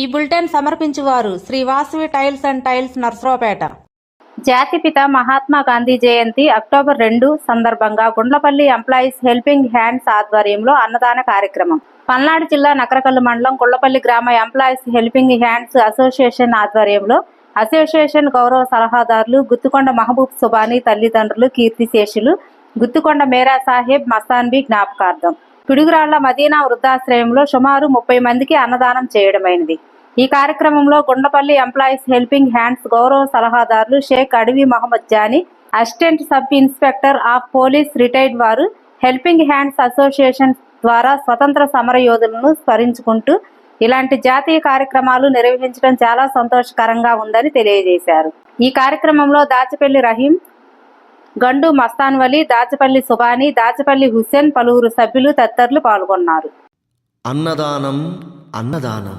ఈ bulletin సమర్పించువారు Shri Vasavi tiles and tiles Narasaraopet. జాతిపిత మహాత్మా గాంధీ జయంతి October రెండు సందర్భంగా గుండ్లపల్లి ఎంప్లాయీస్ హెల్పింగ్ హ్యాండ్స్ ఆధ్వర్యంలో అన్నదాన కార్యక్రమం. పల్నాడు జిల్లా నకరకల్లు మండలం గుండ్లపల్లి గ్రామ ఎంప్లాయీస్ హెల్పింగ్ హ్యాండ్స్ అసోసియేషన్ ఆధ్వర్యంలో అసోసియేషన్ గౌరవ సలహాదారులు గుత్తుకొండ మహబూబ్ సుబానీ తల్లిదండ్రులు కీర్తిశేషులు గుత్తుకొండ మేరా సాహెబ్ మస్తాన్బీ జ్ఞాపకార్థం. పిడుగురాళ్ళ మదీనా వృద్ధాశ్రయంలో సుమారు ముప్పై మందికి అన్నదానం చేయడమైనది. ఈ కార్యక్రమంలో గుండపల్లి ఎంప్లాయీస్ హెల్పింగ్ హ్యాండ్స్ గౌరవ సలహాదారులు Shaik Adavi Mohammed Jani assistant sub inspector of police retired వారు హెల్పింగ్ హ్యాండ్స్ అసోసియేషన్ ద్వారా స్వతంత్ర సమర యోధులను స్మరించుకుంటూ ఇలాంటి జాతీయ కార్యక్రమాలు నిర్వహించడం చాలా సంతోషకరంగా ఉందని తెలియజేశారు. ఈ కార్యక్రమంలో దాచపల్లి రహీం గండు మస్తాన్వలి దాచపల్లి సుబాని దాచపల్లి హుస్సేన్ పలువురు సభ్యులు తదితరులు పాల్గొన్నారు. అన్నదానం అన్నదానం.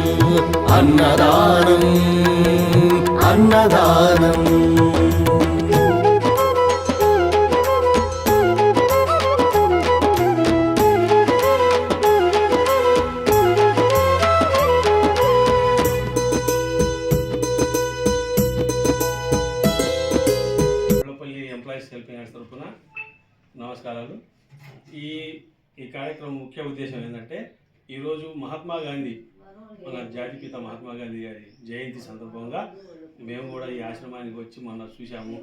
అన్నదానం అన్నదానం. నమస్కారాలు. ఈ ఈ కార్యక్రమం ముఖ్య ఉద్దేశం ఏంటంటే ఈరోజు మహాత్మా గాంధీ మన జాతిపిత మహాత్మా గాంధీ గారి జయంతి సందర్భంగా మేము కూడా ఈ ఆశ్రమానికి వచ్చి మొన్న చూశాము.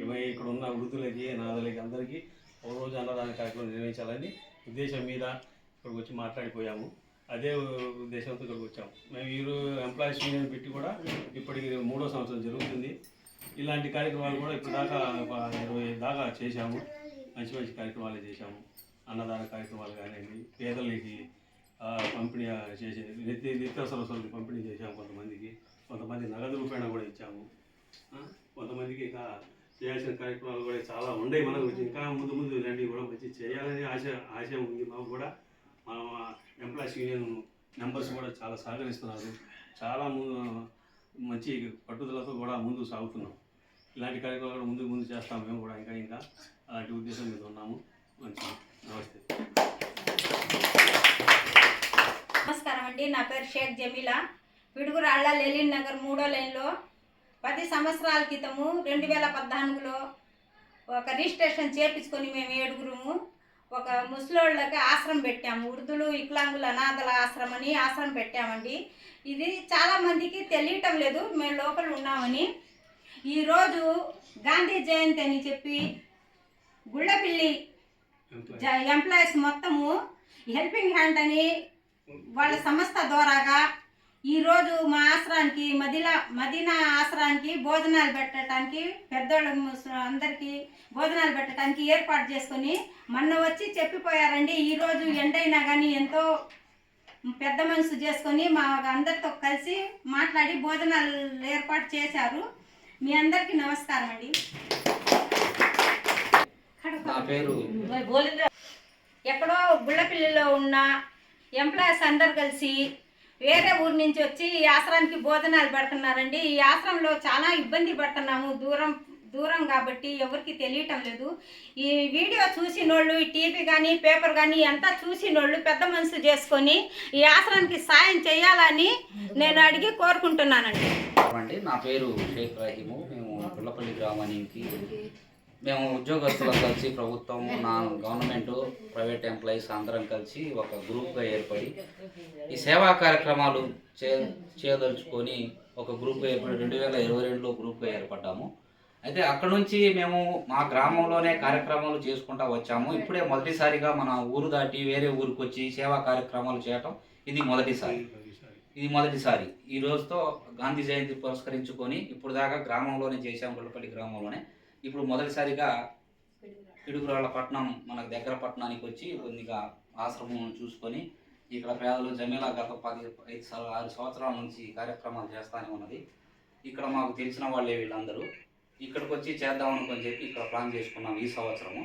ఇవి ఇక్కడ ఉన్న వృద్ధులకి నాదులకి అందరికీ ఒక రోజు అన్నదాన కార్యక్రమం నిర్వహించాలని ఉద్దేశం మీద ఇక్కడికి వచ్చి మాట్లాడిపోయాము. అదే ఉద్దేశంతో ఇక్కడికి వచ్చాము. మేము ఈరోజు ఎంప్లాయీస్ యూనియన్ పెట్టి కూడా ఇప్పటికి మూడో సంవత్సరం జరుగుతుంది. ఇలాంటి కార్యక్రమాలు కూడా ఇప్పుడు దాకా ఒక ఇరవై దాకా చేశాము. మంచి మంచి కార్యక్రమాలు చేశాము. అన్నదాన కార్యక్రమాలు కానివ్వండి పేదలకి పంపిణీ చేసే నిత్య నిత్యావసర వస్తువులు పంపిణీ చేశాము కొంతమందికి. కొంతమంది నగదు రూపాయన కూడా ఇచ్చాము. కొంతమందికి ఇంకా చేయాల్సిన కార్యక్రమాలు కూడా చాలా ఉన్నాయి మనకు. ఇంకా ముందు ముందు ఇలాంటివి కూడా మంచి చేయాలని ఆశ ఆశ ఉంది మాకు కూడా. మా ఎంప్లాయీస్ యూనియన్ మెంబర్స్ కూడా చాలా సహకరిస్తున్నారు. చాలా మంచి పట్టుదలతో కూడా ముందు సాగుతున్నాం. ఇలాంటి కార్యక్రమాలు కూడా ముందుకు ముందు చేస్తాం మేము కూడా. ఇంకా ఇంకా అలాంటి ఉద్దేశం మీద ఉన్నాము. మంచి నమస్తే. నమస్కారం అండి. నా పేరు షేక్ జమీలా. పిడుగురాళ్ళ లెలిన్ నగర్ మూడో లైన్లో పది సంవత్సరాల క్రితము రెండు వేల పద్నాలుగులో ఒక రిజిస్ట్రేషన్ చేపించుకొని మేము ఏడుగురుము ఒక ముసలోళ్ళకి ఆశ్రమం పెట్టాము. వృద్ధులు వికలాంగుల అనాథల ఆశ్రమం అని ఆశ్రమం పెట్టామండి. ఇది చాలామందికి తెలియటం లేదు. మేము లోపల ఉన్నామని. ఈరోజు గాంధీ జయంతి అని చెప్పి గుళ్ళపిల్లి ఎంప్లాయీస్ మొత్తము హెల్పింగ్ హ్యాండ్ అని వాళ్ళ సంస్థ ద్వారాగా ఈరోజు మా ఆశ్రమానికి మదిలా మదీనా ఆశ్రమానికి భోజనాలు పెట్టడానికి పెద్దోళ్ళ అందరికీ భోజనాలు పెట్టడానికి ఏర్పాటు చేసుకొని మొన్న వచ్చి చెప్పిపోయారండి. ఈరోజు ఎండైనా కానీ ఎంతో పెద్ద మనసు చేసుకొని మా అందరితో కలిసి మాట్లాడి భోజనాలు ఏర్పాటు చేశారు. మీ అందరికీ నమస్కారం అండి. నా పేరు ఎక్కడో గుళ్ళపిల్లిలో ఉన్న ఎంప్లాయీస్ అందరు కలిసి వేరే ఊరి నుంచి వచ్చి ఈ ఆశ్రమానికి భోజనాలు పెడుతున్నారండి. ఈ ఆశ్రమంలో చాలా ఇబ్బంది పడుతున్నాము. దూరం దూరం కాబట్టి ఎవరికి తెలియటం లేదు. ఈ వీడియో చూసినోళ్ళు ఈ టీవీ కానీ పేపర్ కానీ అంతా చూసినోళ్ళు పెద్ద మనసు చేసుకొని ఈ ఆశ్రమానికి సాయం చేయాలని నేను అడిగి కోరుకుంటున్నానండి. నా పేరు షేక్ రహీము. మేము పుల్లపల్లి గ్రామానికి మేము ఉద్యోగస్తులం కలిసి ప్రభుత్వం నా గవర్నమెంట్ ప్రైవేట్ ఎంప్లాయీస్ అందరం కలిసి ఒక గ్రూప్గా ఏర్పడి ఈ సేవా కార్యక్రమాలు చే చేయదలుచుకొని ఒక గ్రూప్గా ఏర్పడి రెండు వేల ఇరవై రెండులో గ్రూప్గా ఏర్పడ్డాము. అయితే అక్కడ నుంచి మేము మా గ్రామంలోనే కార్యక్రమాలు చేసుకుంటా వచ్చాము. ఇప్పుడే మొదటిసారిగా మన ఊరు దాటి వేరే ఊరికి వచ్చి సేవా కార్యక్రమాలు చేయటం ఇది మొదటిసారి. ఇది మొదటిసారి. ఈ రోజుతో గాంధీ జయంతి పురస్కరించుకొని ఇప్పుడు దాకా గ్రామంలోనే చేశాం గుళ్ళపల్లి గ్రామంలోనే ఇప్పుడు మొదటిసారిగా పిడుగురాళ్ళ పట్టణం మనకు దగ్గర పట్టణానికి వచ్చి కొద్దిగా ఆశ్రమం చూసుకొని ఇక్కడ పేదలు జమీలా గత పది ఐదు సం- ఆరు సంవత్సరాల నుంచి కార్యక్రమాలు చేస్తానే ఉన్నది. ఇక్కడ మాకు తెలిసిన వాళ్ళే వీళ్ళందరూ. ఇక్కడికి వచ్చి చేద్దాం అనుకొని చెప్పి ఇక్కడ ప్లాన్ చేసుకున్నాం ఈ సంవత్సరము.